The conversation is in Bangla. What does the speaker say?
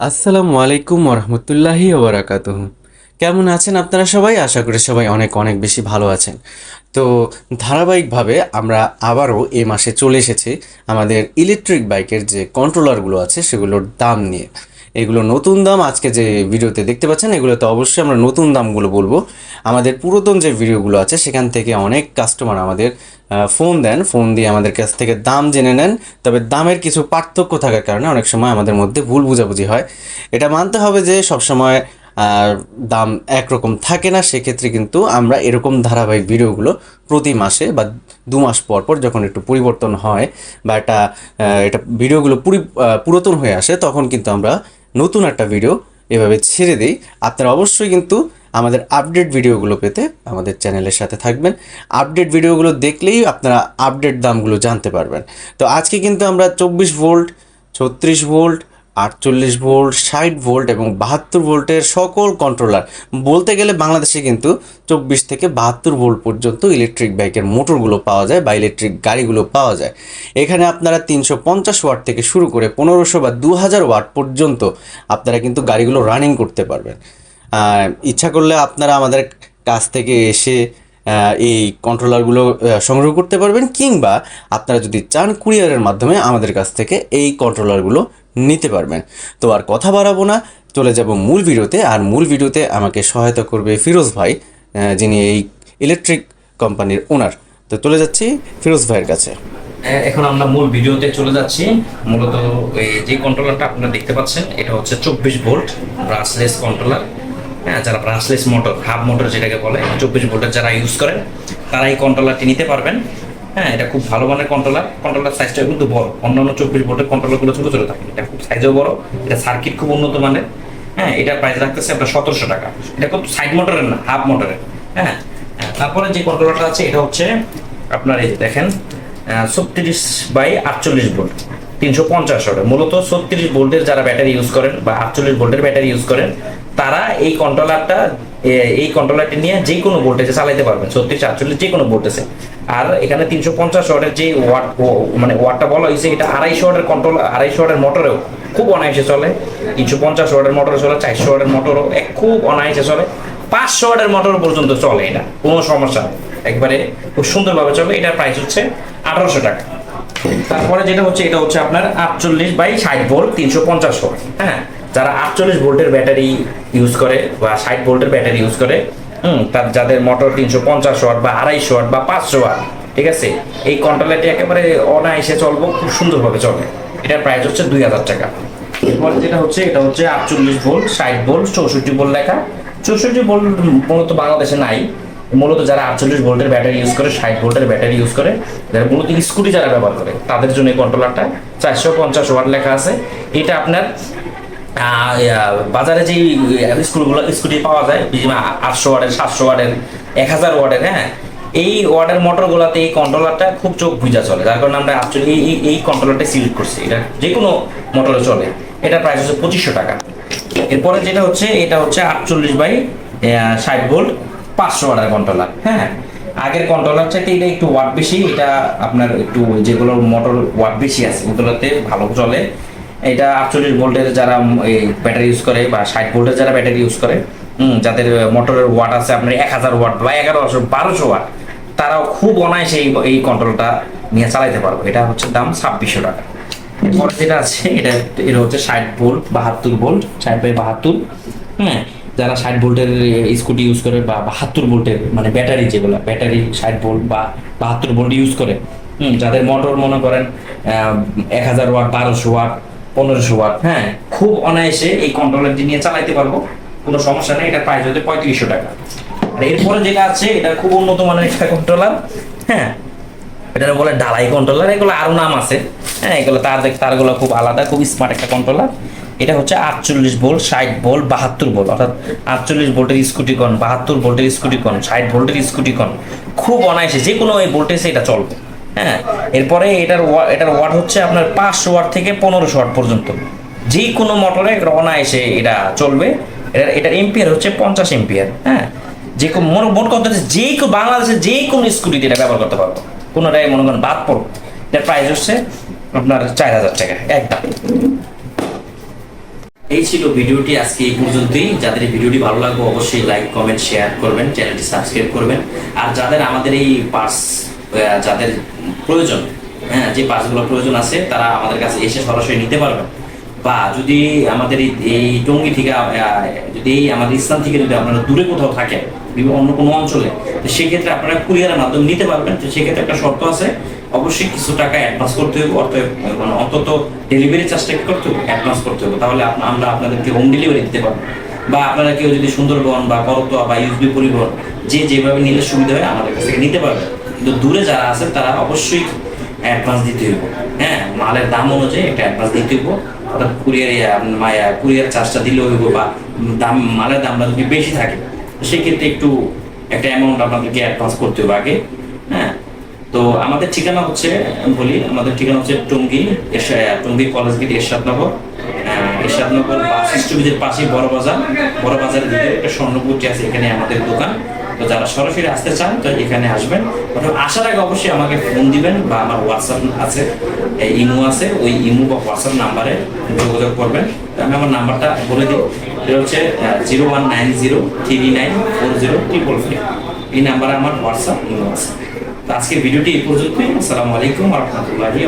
আসসালামু আলাইকুম ওরহমতুল্লাহি ওবরাকাত কেমন আছেন আপনারা সবাই? আশা করি সবাই অনেক অনেক বেশি ভালো আছেন। তো ধারাবাহিকভাবে আমরা আবারও এ মাসে চলে এসেছি আমাদের ইলেকট্রিক বাইকের যে কন্ট্রোলারগুলো আছে সেগুলোর দাম নিয়ে। এগুলো নতুন দাম আজকে যে ভিডিওতে দেখতে পাচ্ছেন এগুলোতে অবশ্যই আমরা নতুন দামগুলো বলব। আমাদের পুরাতন যে ভিডিওগুলো আছে সেখান থেকে অনেক কাস্টমার আমাদের ফোন দেন। ফোন দিয়ে আমাদের কাছ থেকে দাম জেনে নেন। তবে দামের কিছু পার্থক্য থাকার কারণে অনেক সময় আমাদের মধ্যে ভুল বোঝাবুঝি হয়। এটা মানতে হবে যে সবসময় দাম একরকম থাকে না সেক্ষেত্রে কিন্তু আমরা এরকম ধারাবাহিক ভিডিওগুলো প্রতি মাসে বা দু মাস পর পর যখন একটু পরিবর্তন হয় বা আহ, এটা ভিডিওগুলো পুরি পুরাতন হয়ে আসে তখন কিন্তু আমরা নতুন একটা ভিডিও এভাবে ছেড়ে দিই। আপনারা অবশ্যই কিন্তু আমাদের আপডেট ভিডিওগুলো পেতে আমাদের চ্যানেলের সাথে থাকবেন। আপডেট ভিডিওগুলো দেখলেই আপনারা আপডেট দামগুলো জানতে পারবেন। তো আজকে কিন্তু আমরা চব্বিশ ভোল্ট ছত্রিশ ভোল্ট আটচল্লিশ ভোল্ট, ষাট ভোল্ট এবং বাহাত্তর ভোল্টের সকল কন্ট্রোলার বলতে গেলে বাংলাদেশে কিন্তু চব্বিশ থেকে বাহাত্তর ভোল্ট পর্যন্ত ইলেকট্রিক বাইকের মোটরগুলো পাওয়া যায় বা ইলেকট্রিক গাড়িগুলো পাওয়া যায়। এখানে আপনারা তিনশো পঞ্চাশ ওয়াট থেকে শুরু করে পনেরোশো বা দু হাজার ওয়াট পর্যন্ত আপনারা কিন্তু গাড়িগুলো রানিং করতে পারবেন। ইচ্ছা করলে আপনারা আমাদের কাছ থেকে এসে এই কন্ট্রোলারগুলো সংগ্রহ করতে পারবেন কিংবা আপনারা যদি চান কুরিয়ারের মাধ্যমে আমাদের কাছ থেকে এই কন্ট্রোলারগুলো নিতে পারবেন। তো আর কথা বাড়াবো না, চলে যাব মূল ভিডিওতে। আর মূল ভিডিওতে আমাকে সহায়তা করবে ফিরোজ ভাই যিনি এই ইলেকট্রিক কোম্পানির ওনার তো চলে যাচ্ছি ফিরোজ ভাইয়ের কাছে। এখন আমরা মূল ভিডিওতে চলে যাচ্ছি। মূলত যে কন্ট্রোলারটা আপনারা দেখতে পাচ্ছেন, এটা হচ্ছে চব্বিশ ভোল্ট ব্রাসলেস কন্ট্রোলার হ্যাঁ যারা ব্রাসলেস মোটর হাফ মোটর যেটাকে বলে, চব্বিশ ভোল্টের যারা ইউজ করেন, তারা এই কন্ট্রোলারটি নিতে পারবেন। হ্যাঁ এটা খুব ভালো মানের কন্ট্রোলার কন্ট্রোলার সাইজটা কিন্তু বড়। অন্যান্য চব্বিশ ভোল্টের কন্ট্রোলারগুলো ছোটো ছোটো থাকে। এটা খুব সাইজও বড়। এটা সার্কিট খুব উন্নত মানের। হ্যাঁ এটার প্রাইস রাখতেছে আপনার সতেরোশো টাকা। এটা খুব সাইড মোটরের না হাফ মোটরের হ্যাঁ হ্যাঁ, তারপরে যে কন্ট্রোলারটা আছে এটা হচ্ছে আপনার এই দেখেন ছত্রিশ বাই আটচল্লিশ ভোল্ট তিনশো পঞ্চাশ ওয়াট মূলত ছত্রিশ ভোল্টের যারা ব্যাটারি ইউজ করেন বা আটচল্লিশ ভোল্টের ব্যাটারি ইউজ করেন তারা এই কন্ট্রোলারটা এই কন্ট্রোলারটি নিয়ে যে কোনো ভোল্টেজে চালাতে পারবেন। ছত্রিশ আটচল্লিশ যে কোনো ভোল্টেজে আর এখানে তিনশো পঞ্চাশ ওয়াটের যে ওয়াট মানে ওয়াটটা বলা হয়েছে, এটা আড়াইশো ওয়াটের কন্ট্রোল আড়াইশো ওয়াটের মোটরেও খুব অনায়াসে চলে। তিনশো পঞ্চাশ ওয়াটের মোটরে চলে, চারশো ওয়াটের মোটরও খুব অনায়াসে চলে। পাঁচশো ওয়াটের মোটর পর্যন্ত চলে এটা, কোনো সমস্যা একবারে খুব সুন্দরভাবে চলে, এটার প্রাইস হচ্ছে আঠারোশো টাকা। তারপরে যেটা হচ্ছে, এটা হচ্ছে আপনার আটচল্লিশ বাই ষাট ভোল্ট তিনশো পঞ্চাশ ওয়াট হ্যাঁ? যারা আটচল্লিশ ভোল্টের ব্যাটারি ইউজ করে বা ষাট ভোল্টের ব্যাটারি ইউজ করে হুম, তার যাদের মোটর তিনশো পঞ্চাশ ওয়াট বা আড়াইশো ওয়াট বা পাঁচশো ওয়াট ঠিক আছে? এই কন্ট্রোলারটি একেবারে অনায়াসে চলবো, খুব সুন্দরভাবে চলে এটার প্রাইস হচ্ছে দুই হাজার টাকা। এরপরে যেটা হচ্ছে, এটা হচ্ছে আটচল্লিশ ভোল্ট ষাট ভোল্ট চৌষট্টি ভোল্ট লেখা। চৌষট্টি ভোল্ট মূলত বাংলাদেশে নাই। মূলত যারা আটচল্লিশ ভোল্টের ব্যাটারি ইউজ করে, ষাট ভোল্টের ব্যাটারি ইউজ করে, যারা মূলত স্কুটি যারা ব্যবহার করে, তাদের জন্য এই কন্ট্রোলারটা চারশো পঞ্চাশ ওয়াট লেখা আছে। এটা আপনার বাজারে যে স্কুলগুলো, স্কুটি পাওয়া যায় আটশো ওয়ার্ডের, সাতশো ওয়ার্ডের, এক হাজার ওয়ার্ডের হ্যাঁ? এই ওয়াটের মোটরগুলোতে এই কন্ট্রোলারটা খুব চোখ বুঝা চলে, যার কারণে আমরা অ্যাকচুয়ালি এই এই কন্ট্রোলারটা সিলেক্ট করছি। এটা যে কোনো মোটরে চলে, এটা প্রাইস হচ্ছে পঁচিশশো টাকা। এরপরে যেটা হচ্ছে, এটা হচ্ছে আটচল্লিশ বাই ষাট ভোল্ট পাঁচশো ওয়ার্ডের কন্ট্রোলার হ্যাঁ? আগের কন্ট্রোলার চাইতে এটা একটু ওয়াট বেশি? এটা আপনার একটু যেগুলো মোটর ওয়াট বেশি আছে, ওগুলোতে ভালো চলে। এটা আটচল্লিশ ভোল্টের যারা এই ব্যাটারি ইউজ করে বা ষাট ভোল্টের যারা ব্যাটারি ইউজ করে যাদের মোটরের ওয়াট আছে আপনার এক হাজার ওয়াট বা এগারোশো, বারোশো ওয়াট তারাও খুব অনায়াসে এই এই কন্ট্রোলটা নিয়ে চালাইতে পারব। এটা হচ্ছে দাম ছাব্বিশশো টাকা। এরপরে যেটা আছে, এটা এটা হচ্ছে ষাট ভোল্ট, বাহাত্তর ভোল্ট, ষাট বাই বাহাত্তর হ্যাঁ? যারা ষাট ভোল্টের স্কুটি ইউজ করে বা বাহাত্তর ভোল্টের মানে ব্যাটারি যেগুলো, ব্যাটারি ষাট ভোল্ট বা বাহাত্তর ভোল্ট ইউজ করে, হুম? যাদের মোটর মনে করেন এক হাজার ওয়াট বারোশো ওয়াট পনেরোশো ওয়াট। হ্যাঁ খুব অনায়াসে এই কন্ট্রোলারটি নিয়ে চালাইতে পারব। কোনো সমস্যা নেই এটা প্রাইস হচ্ছে পঁয়ত্রিশশো টাকা। আর এরপরে যেটা আছে, এটা খুব উন্নত মানের একটা কন্ট্রোলার হ্যাঁ এটা বলে ঢালাই কন্ট্রোলার এগুলো আরও নাম আছে। হ্যাঁ এগুলো তার দেখ, তারগুলো খুব আলাদা, খুব স্মার্ট একটা কন্ট্রোলার এটা হচ্ছে আটচল্লিশ ভোল্ট ষাট ভোল্ট বাহাত্তর ভোল্ট অর্থাৎ আটচল্লিশ ভোল্টের স্কুটি কন বাহাত্তর ভোল্টের স্কুটি কন ষাট ভোল্টের স্কুটি কন খুব অনায়াসে যে কোনো এই ভোল্টেজে এটা চলবে। হ্যাঁ? এরপরে এটার এটার ওয়াট হচ্ছে আপনার পাঁচশো ওয়াট থেকে পনেরোশো ওয়াট পর্যন্ত। যে কোনো মোটরে এটা অনায়াসে এটা চলবে। এটার এটার এম্পিয়ার হচ্ছে পঞ্চাশ এম্পিয়ার হ্যাঁ? যে কোনো মোট- মোট কথা হচ্ছে যে বাংলাদেশে যে কোনো স্কুটিতে এটা ব্যবহার করতে পারব। কোনোটাই মনে করেন বাদ পড়ো এটার প্রাইস হচ্ছে আপনার চার হাজার টাকা, একদম। এই ছিল ভিডিওটি আজকে এই পর্যন্তই। যাদের ভিডিওটি ভালো লাগবে অবশ্যই লাইক কমেন্ট শেয়ার করবেন, চ্যানেলটি সাবস্ক্রাইব করবেন। আর যাদের আমাদের এই পার্স যাদের প্রয়োজন হ্যাঁ যে পার্সগুলো প্রয়োজন আছে, তারা আমাদের কাছে এসে সরাসরি নিতে পারবেন। বা যদি আমাদের এই- টঙ্গি থেকে যদি আমাদের স্থান থেকে যদি আপনারা দূরে কোথাও থাকেন অন্য কোনো অঞ্চলে, তো সেক্ষেত্রে আপনারা কুরিয়ারের মাধ্যমে নিতে পারবেন। তো সেক্ষেত্রে একটা শর্ত আছে, অবশ্যই কিছু টাকা অ্যাডভান্স করতে হবে অর্থাৎ মানে অন্তত ডেলিভারি চার্জটা কি করতে হবে অ্যাডভান্স করতে হবে তাহলে আমরা আপনাদেরকে হোম ডেলিভারি দিতে পারব। বা আপনারা কেউ যদি সুন্দরবন বা করতোয়া বা ইউজবি পরিবহন, যে যেভাবে নিলে সুবিধা হয়, আমাদের কাছ থেকে নিতে পারবে কিন্তু দূরে যারা আছেন তারা অবশ্যই অ্যাডভান্স দিতে হইব। হ্যাঁ মালের দাম অনুযায়ী একটা অ্যাডভান্স দিতে হইব। অর্থাৎ কুরিয়ার কুরিয়ার চার্জটা দিলে হইব বা দাম, মালের দামটা যদি বেশি থাকে সেক্ষেত্রে একটু একটা অ্যামাউন্ট আপনাদেরকে অ্যাডভান্স করতে হবে আগে। হ্যাঁ তো আমাদের ঠিকানা হচ্ছে বলি, আমাদের ঠিকানা হচ্ছে Tongi Tongi college gate Ershadnagar. Ershadnagar bus স্টপেজের পাশে বড় বাজার। বড় বাজারের ভিতরে একটা স্বর্ণপুরটি আছে, এখানে আমাদের দোকান। তো যারা সরাসরি আসতে চান, তো এখানে আসবেন। আসার আগে অবশ্যই আমাকে ফোন দিবেন বা আমার হোয়াটসঅ্যাপ আছে ইমো আছে, ওই ইমো বা হোয়াটসঅ্যাপ নাম্বারে যোগাযোগ করবেন। আমি আমার নাম্বারটা বলে দিই। এটা হচ্ছে zero one nine zero three nine four zero triple five এই নাম্বারে আমার হোয়াটসঅ্যাপ ইমো আছে। তো আজকের ভিডিওটি এই পর্যন্তই। আসসালামু আলাইকুম রহমতুল্লাহি